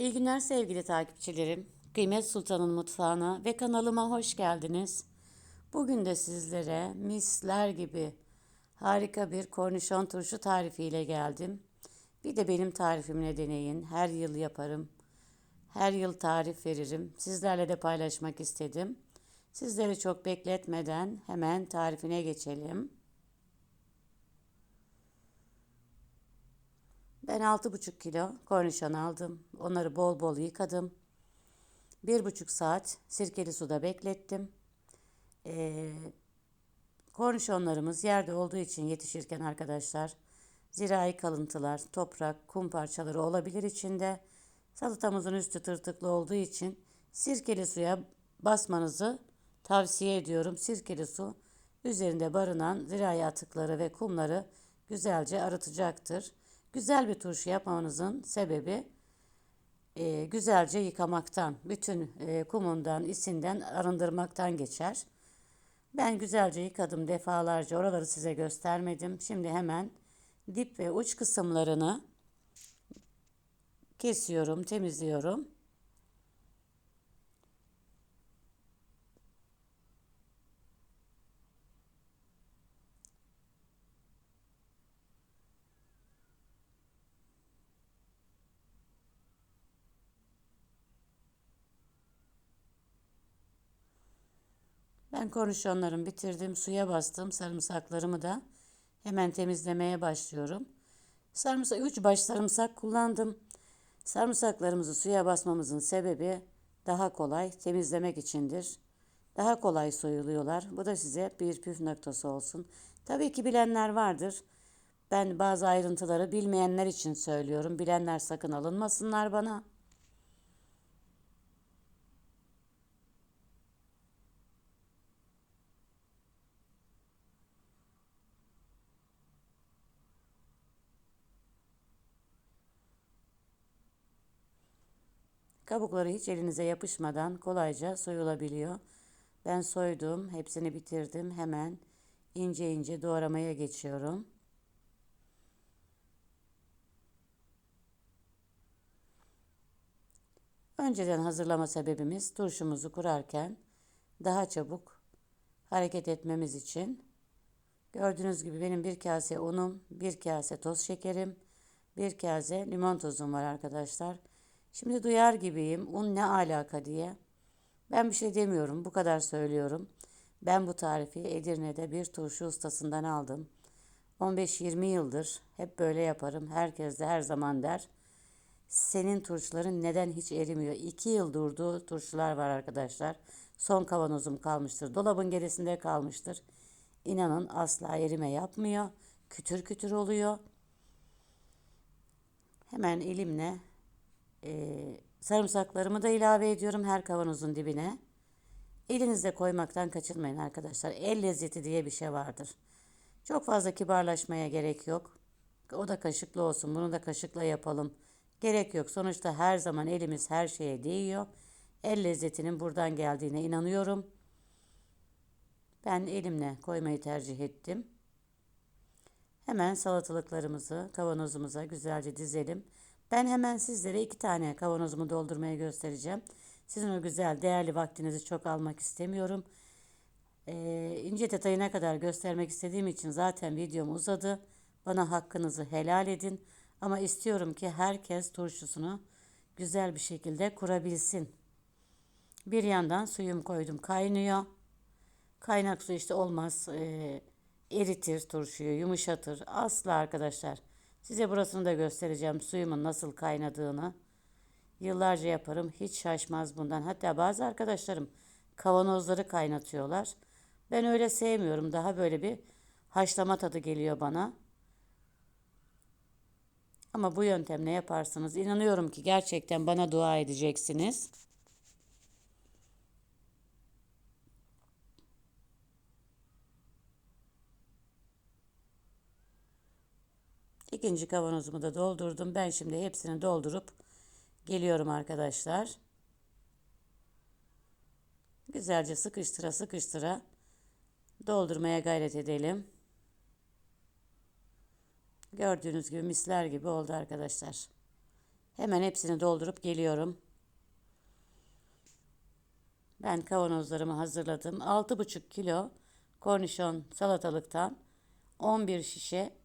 İyi günler sevgili takipçilerim. Kıymet Sultan'ın mutfağına ve kanalıma hoş geldiniz. Bugün de sizlere misler gibi harika bir kornişon turşu tarifiyle geldim. Bir de benim tarifimle deneyin. Her yıl yaparım. Her yıl tarif veririm. Sizlerle de paylaşmak istedim. Sizleri çok bekletmeden hemen tarifine geçelim. Ben 6,5 kilo kornişon aldım. Onları bol bol yıkadım. 1,5 saat sirkeli suda beklettim. Ee, kornişonlarımız yerde olduğu için yetişirken arkadaşlar zirai kalıntılar, toprak, kum parçaları olabilir içinde. Salatamızın üstü tırtıklı olduğu için sirkeli suya basmanızı tavsiye ediyorum. Sirkeli su üzerinde barınan zirai atıkları ve kumları güzelce arıtacaktır. Güzel bir turşu yapmanızın sebebi e, güzelce yıkamaktan, bütün e, kumundan, isinden arındırmaktan geçer. Ben güzelce yıkadım defalarca. Oraları size göstermedim. Şimdi hemen dip ve uç kısımlarını kesiyorum, temizliyorum. Ben kornişonlarımı bitirdim. Suya bastım. Sarımsaklarımı da hemen temizlemeye başlıyorum. Sarımsak, üç baş sarımsak kullandım. Sarımsaklarımızı suya basmamızın sebebi daha kolay temizlemek içindir. Daha kolay soyuluyorlar. Bu da size bir püf noktası olsun. Tabii ki bilenler vardır. Ben bazı ayrıntıları bilmeyenler için söylüyorum. Bilenler sakın alınmasınlar bana. Kabukları hiç elinize yapışmadan kolayca soyulabiliyor. Ben soydum, hepsini bitirdim. Hemen ince ince doğramaya geçiyorum. Önceden hazırlama sebebimiz turşumuzu kurarken daha çabuk hareket etmemiz için. Gördüğünüz gibi benim bir kase unum, bir kase toz şekerim, bir kase limon tozum var arkadaşlar. Şimdi duyar gibiyim un ne alaka diye. Ben bir şey demiyorum bu kadar söylüyorum. Ben bu tarifi Edirne'de bir turşu ustasından aldım. 15-20 yıldır hep böyle yaparım. Herkes de her zaman der. Senin turşuların neden hiç erimiyor? 2 yıl durduğu turşular var arkadaşlar. Son kavanozum kalmıştır. Dolabın gerisinde kalmıştır. İnanın asla erime yapmıyor. Kütür kütür oluyor. Hemen elimle e, sarımsaklarımı da ilave ediyorum her kavanozun dibine. Elinizde koymaktan kaçırmayın arkadaşlar. El lezzeti diye bir şey vardır. Çok fazla kibarlaşmaya gerek yok. O da kaşıklı olsun. Bunu da kaşıkla yapalım. Gerek yok. Sonuçta her zaman elimiz her şeye değiyor. El lezzetinin buradan geldiğine inanıyorum. Ben elimle koymayı tercih ettim. Hemen salatalıklarımızı kavanozumuza güzelce dizelim. Ben hemen sizlere iki tane kavanozumu doldurmaya göstereceğim. Sizin o güzel, değerli vaktinizi çok almak istemiyorum. Ee, ince detayına kadar göstermek istediğim için zaten videom uzadı. Bana hakkınızı helal edin. Ama istiyorum ki herkes turşusunu güzel bir şekilde kurabilsin. Bir yandan suyum koydum kaynıyor. Kaynak su işte olmaz. E, eritir turşuyu, yumuşatır. Asla arkadaşlar. Size burasını da göstereceğim suyumun nasıl kaynadığını. Yıllarca yaparım. Hiç şaşmaz bundan. Hatta bazı arkadaşlarım kavanozları kaynatıyorlar. Ben öyle sevmiyorum. Daha böyle bir haşlama tadı geliyor bana. Ama bu yöntemle yaparsınız. İnanıyorum ki gerçekten bana dua edeceksiniz. İkinci kavanozumu da doldurdum. Ben şimdi hepsini doldurup geliyorum arkadaşlar. Güzelce sıkıştıra sıkıştıra doldurmaya gayret edelim. Gördüğünüz gibi misler gibi oldu arkadaşlar. Hemen hepsini doldurup geliyorum. Ben kavanozlarımı hazırladım. 6,5 kilo kornişon salatalıktan 11 şişe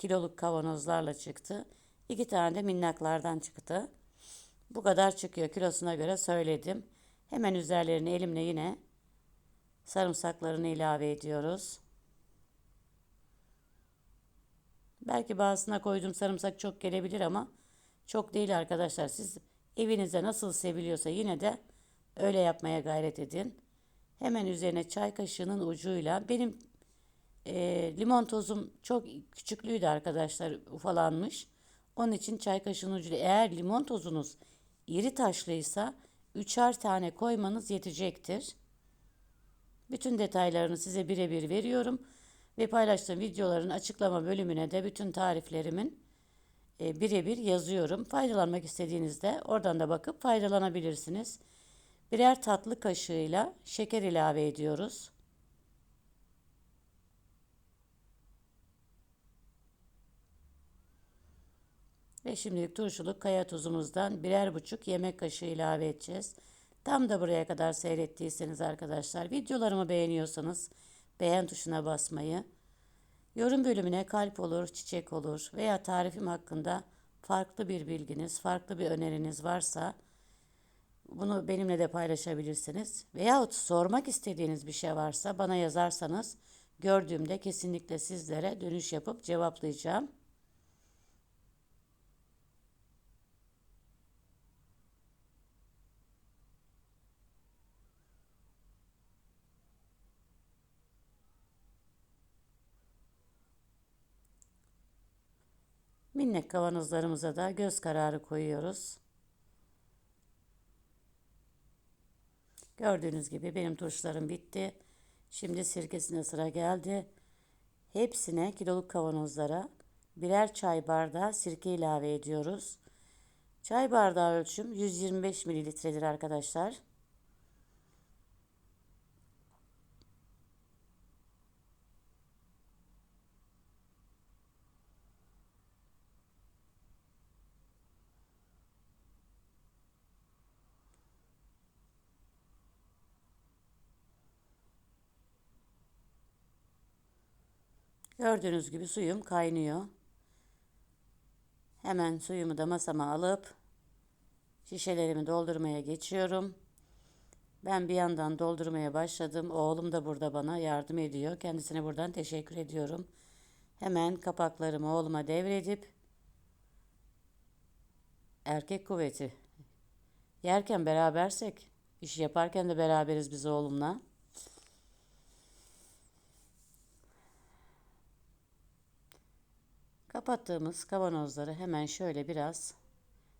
kiloluk kavanozlarla çıktı. 2 tane de minnaklardan çıktı. Bu kadar çıkıyor. Kilosuna göre söyledim. Hemen üzerlerine elimle yine sarımsaklarını ilave ediyoruz. Belki bazısına koyduğum sarımsak çok gelebilir ama çok değil arkadaşlar. Siz evinizde nasıl seviliyorsa yine de öyle yapmaya gayret edin. Hemen üzerine çay kaşığının ucuyla benim e, limon tozum çok küçüklüydü arkadaşlar ufalanmış. Onun için çay kaşığının ucuyla eğer limon tozunuz iri taşlıysa üçer tane koymanız yetecektir. Bütün detaylarını size birebir veriyorum ve paylaştığım videoların açıklama bölümüne de bütün tariflerimin e, birebir yazıyorum. Faydalanmak istediğinizde oradan da bakıp faydalanabilirsiniz. Birer tatlı kaşığıyla şeker ilave ediyoruz. Ve şimdilik turşuluk kaya tuzumuzdan birer buçuk yemek kaşığı ilave edeceğiz. Tam da buraya kadar seyrettiyseniz arkadaşlar videolarımı beğeniyorsanız beğen tuşuna basmayı, yorum bölümüne kalp olur, çiçek olur veya tarifim hakkında farklı bir bilginiz, farklı bir öneriniz varsa bunu benimle de paylaşabilirsiniz. Veyahut sormak istediğiniz bir şey varsa bana yazarsanız gördüğümde kesinlikle sizlere dönüş yapıp cevaplayacağım. Minnek kavanozlarımıza da göz kararı koyuyoruz. Gördüğünüz gibi benim turşularım bitti. Şimdi sirkesine sıra geldi. Hepsine kiloluk kavanozlara birer çay bardağı sirke ilave ediyoruz. Çay bardağı ölçüm 125 mililitredir arkadaşlar. Gördüğünüz gibi suyum kaynıyor. Hemen suyumu da masama alıp şişelerimi doldurmaya geçiyorum. Ben bir yandan doldurmaya başladım. Oğlum da burada bana yardım ediyor. Kendisine buradan teşekkür ediyorum. Hemen kapaklarımı oğluma devredip erkek kuvveti yerken berabersek iş yaparken de beraberiz biz oğlumla. Kapattığımız kavanozları hemen şöyle biraz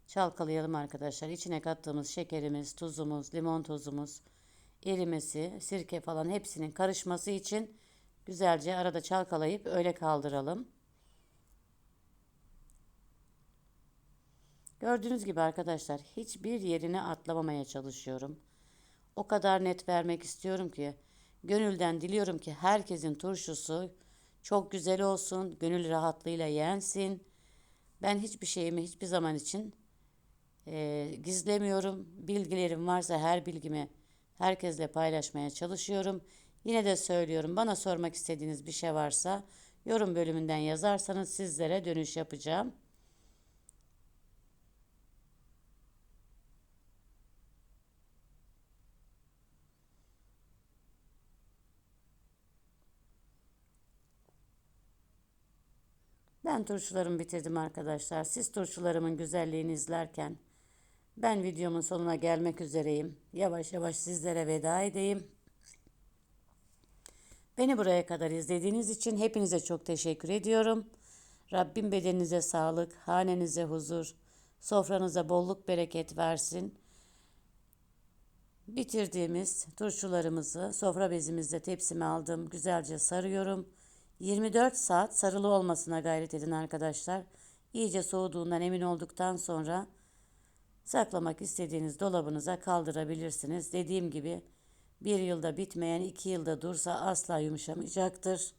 çalkalayalım arkadaşlar. İçine kattığımız şekerimiz, tuzumuz, limon tozumuz, erimesi, sirke falan hepsinin karışması için güzelce arada çalkalayıp öyle kaldıralım. Gördüğünüz gibi arkadaşlar hiçbir yerine atlamamaya çalışıyorum. O kadar net vermek istiyorum ki gönülden diliyorum ki herkesin turşusu çok güzel olsun, gönül rahatlığıyla yensin. Ben hiçbir şeyimi hiçbir zaman için e, gizlemiyorum. Bilgilerim varsa her bilgimi herkesle paylaşmaya çalışıyorum. Yine de söylüyorum bana sormak istediğiniz bir şey varsa yorum bölümünden yazarsanız sizlere dönüş yapacağım. Ben turşularımı bitirdim arkadaşlar. Siz turşularımın güzelliğini izlerken ben videomun sonuna gelmek üzereyim. Yavaş yavaş sizlere veda edeyim. Beni buraya kadar izlediğiniz için hepinize çok teşekkür ediyorum. Rabbim bedeninize sağlık, hanenize huzur, sofranıza bolluk bereket versin. Bitirdiğimiz turşularımızı sofra bezimizde tepsime aldım. Güzelce sarıyorum. 24 saat sarılı olmasına gayret edin arkadaşlar. İyice soğuduğundan emin olduktan sonra saklamak istediğiniz dolabınıza kaldırabilirsiniz. Dediğim gibi bir yılda bitmeyen iki yılda dursa asla yumuşamayacaktır.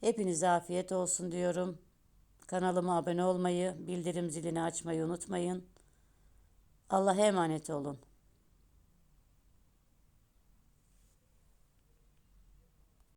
Hepinize afiyet olsun diyorum. Kanalıma abone olmayı, bildirim zilini açmayı unutmayın. Allah'a emanet olun.